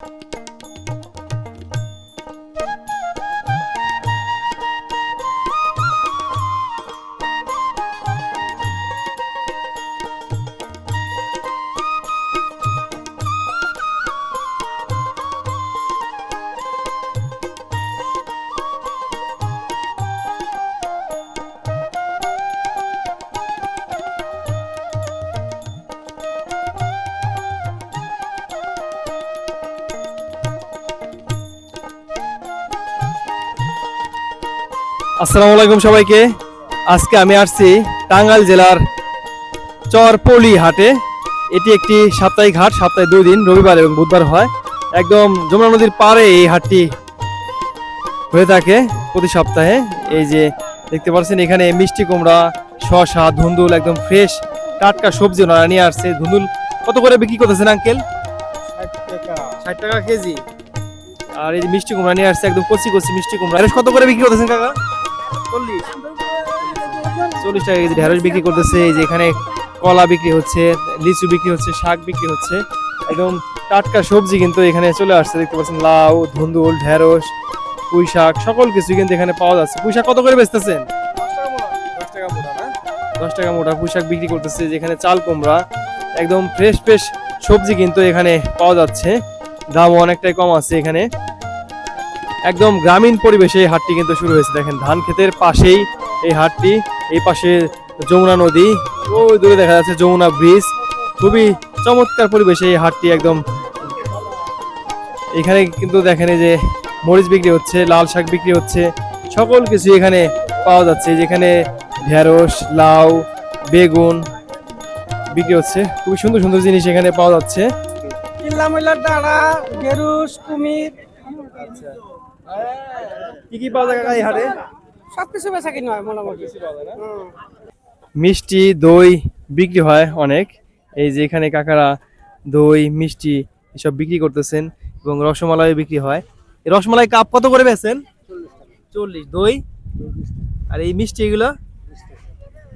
you আসসালামু আলাইকুম সবাইকে। আজকে আমি আসছি টাঙ্গাইল জেলার চরপলি হাটে। এটি একটি সাপ্তাহিক হাট সপ্তাহে দুই দিন রবিবার এবং বুধবার হয়। একদম যমুনা নদীর পাড়ে এই হাটটি হয়ে থাকে প্রতি সপ্তাহে। এই যে দেখতে পাচ্ছেন এখানে মিষ্টি কুমড়া শসা ধুন্দুল একদম ফ্রেশ টাটকা সবজি ওনারা নিয়ে আসছে। ধুন্দুল কত করে বিক্রি করতেছেন আঙ্কেল ষাট টাকা। কেজি। আর এই মিষ্টি কুমড়া নিয়ে আসছে একদম কচি কচি মিষ্টি কুমড়া। কত করে বিক্রি করতেছেন কাকা? চল্লিশ। চল্লিশ টাকা কেজি ঢেঁড়স বিক্রি করতেছে। এই যে এখানে কলা বিক্রি হচ্ছে, লিচু বিক্রি হচ্ছে, শাক বিক্রি হচ্ছে। একদম টাটকা সবজি কিন্তু এখানে চলে আসছে। দেখতে পাচ্ছেন, লাউ, ধুন্দুল, ঢেঁড়স, পুঁই শাক, সকল কিছু কিন্তু এখানে পাওয়া যাচ্ছে। পুঁই শাক কত করে বেচতেছেন? দশ টাকা মোটা দশ টাকা মোটা পুঁই শাক বিক্রি করতেছে। যেখানে চাল, কুমড়া, একদম ফ্রেশ ফ্রেশ সবজি কিন্তু এখানে পাওয়া যাচ্ছে। দামও অনেকটাই কম আছে এখানে। একদম গ্রামীণ পরিবেশে এই হাটটি কিন্তু শুরু হয়েছে। দেখেন, ধান ক্ষেতের পাশেই এই হাটটি, এই পাশে যমুনা নদী, ওই দূরে দেখা যাচ্ছে যমুনা ব্রিজ। খুবই চমৎকার পরিবেশে এই হাটটি একদম। এখানে কিন্তু দেখেন যে মরিচ বিক্রি হচ্ছে, লাল শাক বিক্রি হচ্ছে, সকল কিছু এখানে পাওয়া যাচ্ছে। যেখানে ঢেঁড়স, লাউ, বেগুন বিক্রি হচ্ছে। খুবই সুন্দর সুন্দর জিনিস এখানে পাওয়া যাচ্ছে। কিল্লা গেরুস, কুমির। কি কি পাওয়া যায় কাকা এই হাটে? সবকিছু বেচা কিনা হয় মোটামুটি। মিষ্টি দই বিক্রি হয় অনেক। এই যে এখানে কাকারা দই মিষ্টি এসব বিক্রি করতেছেন এবং রসমালাই বিক্রি হয়। এই রসমালাই কাপ কত করে বেছেন চল্লিশ। দই? আর এই মিষ্টি এগুলো?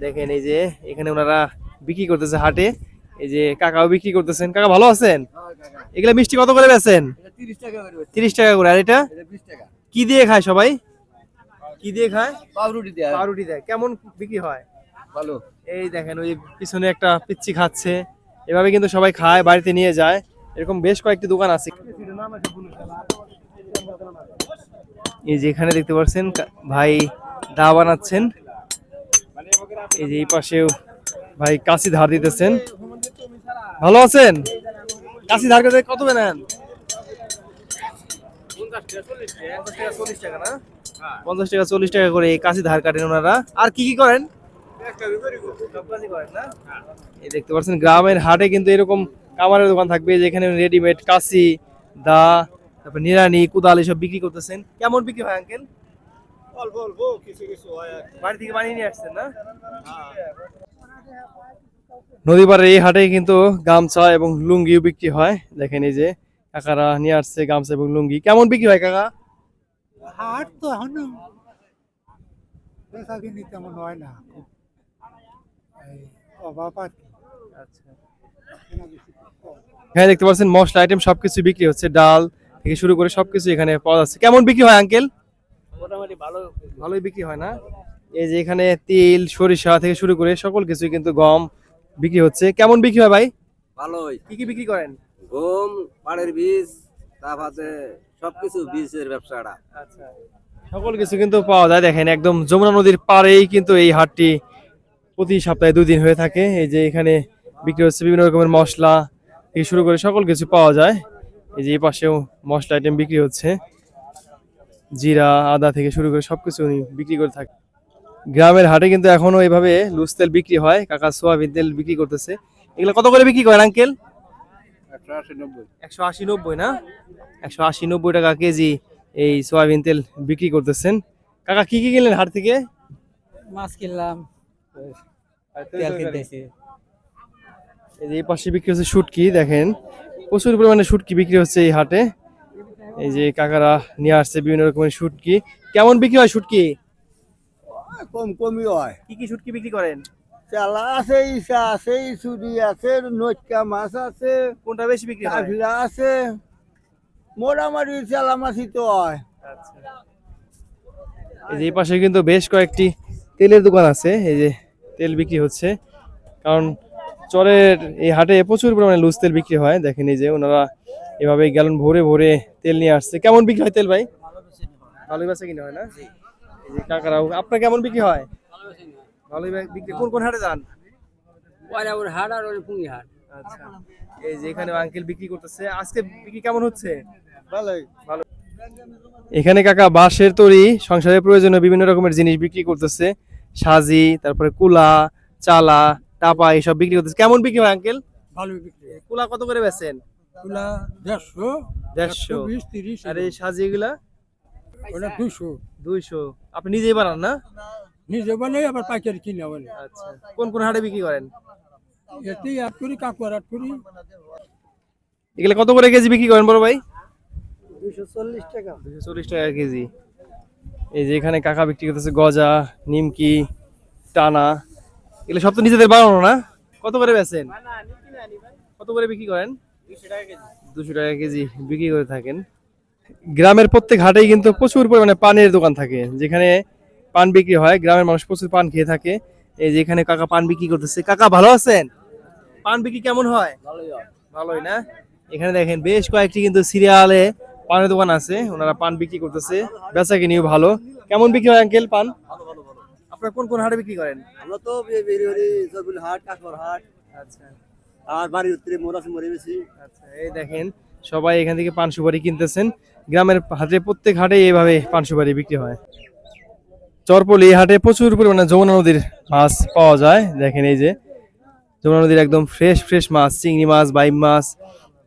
দেখেন এই যে এখানে ওনারা বিক্রি করতেছে হাটে। এই যে কাকাও বিক্রি করতেছেন। কাকা ভালো আছেন? এগুলা মিষ্টি কত করে বেছেন তিরিশ টাকা করে আর এটা? কি দিয়ে খায় সবাই? কি দিয়ে খায়? পাউরুটি দেয়। পাউরুটি দেয়। কেমন বিক্রি হয়? ভালো। এই দেখেন ওই পিছনে একটা পিচ্ছি খাচ্ছে। এভাবে কিন্তু সবাই খায় বাড়িতে নিয়ে যায়। এরকম বেশ কয়েকটি দোকান আছে। এই যে এখানে দেখতে পাচ্ছেন ভাই দা বানাচ্ছেন। এই যে এই পাশেও ভাই কাশি ধার দিতেছেন। ভালো আছেন? কাশি ধার করতে কত নেন পঞ্চাশ টাকা চল্লিশ টাকা করে এই কাশি ধার কাটেন ওনারা। আর কি কি করেন? এই দেখতে পাচ্ছেন গ্রামের হাটে কিন্তু এরকম কামারের দোকান থাকবে যেখানে রেডিমেড কাশি দা তারপর নিরানি কুদাল এসব বিক্রি করতেছেন। কেমন বিক্রি হয় আঙ্কেল অল্প অল্প কিছু কিছু হয় বাড়ি থেকে বানিয়ে নিয়ে আসছেন না? নদী পাড়ের এই হাটে কিন্তু গামছা এবং লুঙ্গিও বিক্রি হয়। দেখেন এই যে কাকারা নিয়ে আসছে গামছা এবং লুঙ্গি। কেমন বিক্রি হয় কাকা? হাট তো এখনও বেচা কিনি তেমন হয় না। অভাব আর এখানে দেখতে পাচ্ছেন মশলা আইটেম সবকিছু বিক্রি হচ্ছে ডাল থেকে শুরু করে সবকিছু এখানে পাওয়া যাচ্ছে। কেমন বিক্রি হয় আঙ্কেল মোটামুটি ভালো ভালোই বিক্রি হয় না? এই যে এখানে তিল সরিষা থেকে শুরু করে সকল কিছু কিন্তু গম বিক্রি হচ্ছে। কেমন বিক্রি হয় ভাই? ভালোই। কি কি বিক্রি করেন? গম পাড়ের বীজ তারপরে সবকিছু বীজের ব্যবসাটা। আচ্ছা। সকল কিছু কিন্তু পাওয়া যায়। দেখেন, একদম যমুনা নদীর পাড়েই কিন্তু এই হাটটি প্রতি সপ্তাহে দুই দিন হয়ে থাকে। এই যে এখানে বিক্রি হচ্ছে বিভিন্ন রকমের মশলা থেকে শুরু করে সকল কিছু পাওয়া যায়। এই যে এই পাশেও মশলা আইটেম বিক্রি হচ্ছে। জিরা, আদা থেকে শুরু করে সবকিছু উনি বিক্রি করে থাকে গ্রামের হাটে কিন্তু এখনও এইভাবে লুজ তেল বিক্রি হয়। কাকা সোয়াবিন তেল বিক্রি করতেছে। এগুলো কত করে বিক্রি করেন, আঙ্কেল? একশো আশি নব্বই। না? একশো আশি নব্বই টাকা কেজি এই সয়াবিন তেল বিক্রি করতেছেন। কাকা কি কি কিনলেন হাট থেকে? মাছ কিনলাম তেল কিনতেছি। এই যে এই পাশে বিক্রি হচ্ছে শুটকি দেখেন। প্রচুর পরিমাণে শুটকি বিক্রি হচ্ছে এই হাটে। এই যে কাকারা নিয়ে আসছে বিভিন্ন রকমের শুটকি। কেমন বিক্রি হয় শুটকি? কম কমই হয়। কি কি শুটকি বিক্রি করেন? চালা আছে ইসা আছে ইসুরি আছে নটকা মাছ আছে কোনটা বেশি বিক্রি হয়? কাফিলা আছে মোটামুটি চালামাছি তো হয়। এই যে এই পাশে কিন্তু বেশ কয়েকটি তেলের দোকান আছে এই যে তেল বিক্রি হচ্ছে। কারণ চরের এই হাটে প্রচুর পরিমাণে লুজ তেল বিক্রি হয়। দেখেন এই যে ওনারা এভাবে গ্যালন ভরে ভরে তেল নিয়ে আসছে। কেমন বিক্রি হয় তেল ভাই? ভালোই বেচা কিনা হয় না? এই যে কাকারাও আপনার কেমন বিক্রি হয়? ভালোই বিক্রি কোন কোন হাটে যান? হাট আর হাট। আচ্ছা। এই যে এখানে আঙ্কেল বিক্রি করতেছে আজকে বিক্রি কেমন হচ্ছে? ভালোই। এখানে কাকা বাঁশের তৈরি সংসারের প্রয়োজনে বিভিন্ন রকমের জিনিস বিক্রি করতেছে। সাজি তারপরে কুলা চালা টাপা এইসব বিক্রি করতেছে। কেমন বিক্রি হয় আঙ্কেল? ভালো বিক্রি কুলা কত করে বেচেন? ওগুলা দেড়শো দেড়শো। তিরিশ আর এই সাজি এগুলা? ওটা দুশো দুইশো। আপনি নিজেই বানান না? নিজে বলে আবার পাইকারি কিনে বলে আচ্ছা। কোন কোন হাটে বিক্রি করেন? এতেই আট করি কাকুয়ার আট করি। এগুলা কত করে কেজি বিক্রি করেন বড় ভাই? দুশো চল্লিশ টাকা। দুশো চল্লিশ টাকা কেজি। এই যে এখানে কাকা বিক্রি করতেছে গজা নিমকি টানা। এগুলো সব তো নিজেদের বানানো না? কত করে বেচেন? কত করে বিক্রি করেন? দুশো টাকা কেজি। বিক্রি করে থাকেন। গ্রামের প্রত্যেক হাটেই কিন্তু প্রচুর পরিমাণে পানের দোকান থাকে যেখানে পান বিক্রি হয় গ্রামের মানুষ প্রচুর পান খেয়ে থাকে। এই যে এখানে কাকা পান বিক্রি করতেছে। কাকা ভালো আছেন? পান বিক্রি কেমন হয়? ভালোই না? এখানে দেখেন বেশ কয়েকটি কিন্তু সিরিয়ালে পানের দোকান আছে ওনারা পান বিক্রি করতেছে। বেচা কিনিও ভালো। কেমন বিক্রি হয় আঙ্কেল পান? আপনারা কোন কোন হাটে বিক্রি করেন? আমরা তো হাট কাকর হাট। আচ্ছা। আর বাড়ির উত্তরে মোরাস মরে বেশি। আচ্ছা এই দেখেন সবাই এখান থেকে পান সুপারি কিনতেছেন। গ্রামের হাটে প্রত্যেক হাটে এইভাবে পান সুপারি বিক্রি হয়। চরপলি হাটে প্রচুর পরিমাণে যমুনা নদীর মাছ পাওয়া যায়। দেখেন এই যে, যমুনা নদীর একদম ফ্রেশ ফ্রেশ মাছ, চিংড়ি মাছ, বাইম মাছ,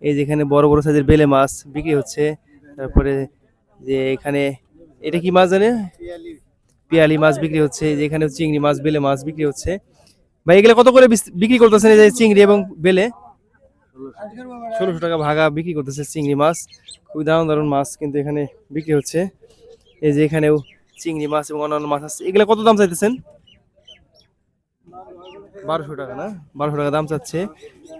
এই যেখানে বড় বড় সাইজের বেলে মাছ বিক্রি হচ্ছে। তারপরে যে এখানে, এটা কি মাছ জানে পিয়ালি মাছ বিক্রি হচ্ছে যে এখানে চিংড়ি মাছ, বেলে মাছ বিক্রি হচ্ছে। ভাই, এগুলো কত করে বিক্রি করতেছেন এই যে চিংড়ি এবং বেলে? ষোলোশো টাকা ভাগা বিক্রি করতেছে চিংড়ি মাছ। খুবই দারুণ দারুণ মাছ কিন্তু এখানে বিক্রি হচ্ছে। এই যে এখানেও চিংড়ি মাছ এবং অন্যান্য মাছ আছে। এগুলো কত দাম চাইতেছেন? বারোশো টাকা না? বারোশো টাকা দাম চাচ্ছে।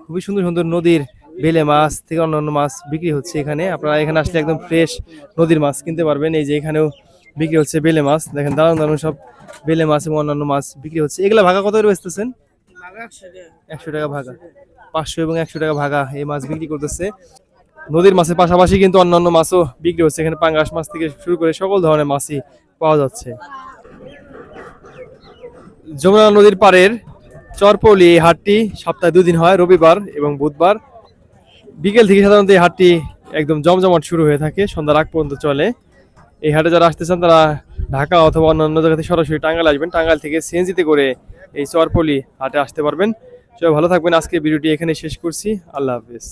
খুবই সুন্দর সুন্দর নদীর বেলে মাছ থেকে অন্যান্য মাছ বিক্রি হচ্ছে এখানে। আপনারা এখানে আসলে একদম ফ্রেশ নদীর মাছ কিনতে পারবেন। এই যে এখানেও বিক্রি হচ্ছে বেলে মাছ। দেখেন দারুণ দারুণ সব বেলে মাছ এবং অন্যান্য মাছ বিক্রি হচ্ছে। এগুলো ভাগা কত করে বেচতেছেন? একশো টাকা ভাগা। পাঁচশো এবং একশো টাকা ভাগা এই মাছ বিক্রি করতেছে। নদীর মাছের পাশাপাশি কিন্তু অন্যান্য মাছও বিক্রি হচ্ছে। এখানে পাঙ্গাস মাছ থেকে শুরু করে সকল ধরনের মাছই পাওয়া যাচ্ছে। যমুনা নদীর পাড়ের চরপলি এই হাটটি সপ্তাহে দুদিন হয়, রবিবার এবং বুধবার। বিকেল থেকে সাধারণত এই হাটটি একদম জমজমাট শুরু হয়ে থাকে, সন্ধ্যার আগ পর্যন্ত চলে। এই হাটে যারা আসতে চান তারা ঢাকা অথবা অন্যান্য জায়গা থেকে সরাসরি টাঙ্গাল আসবেন। টাঙ্গাল থেকে সিএনজিতে করে এই চরপলি হাটে আসতে পারবেন। সবাই ভালো থাকবেন। আজকে ভিডিওটি এখানে শেষ করছি। আল্লাহ হাফিজ।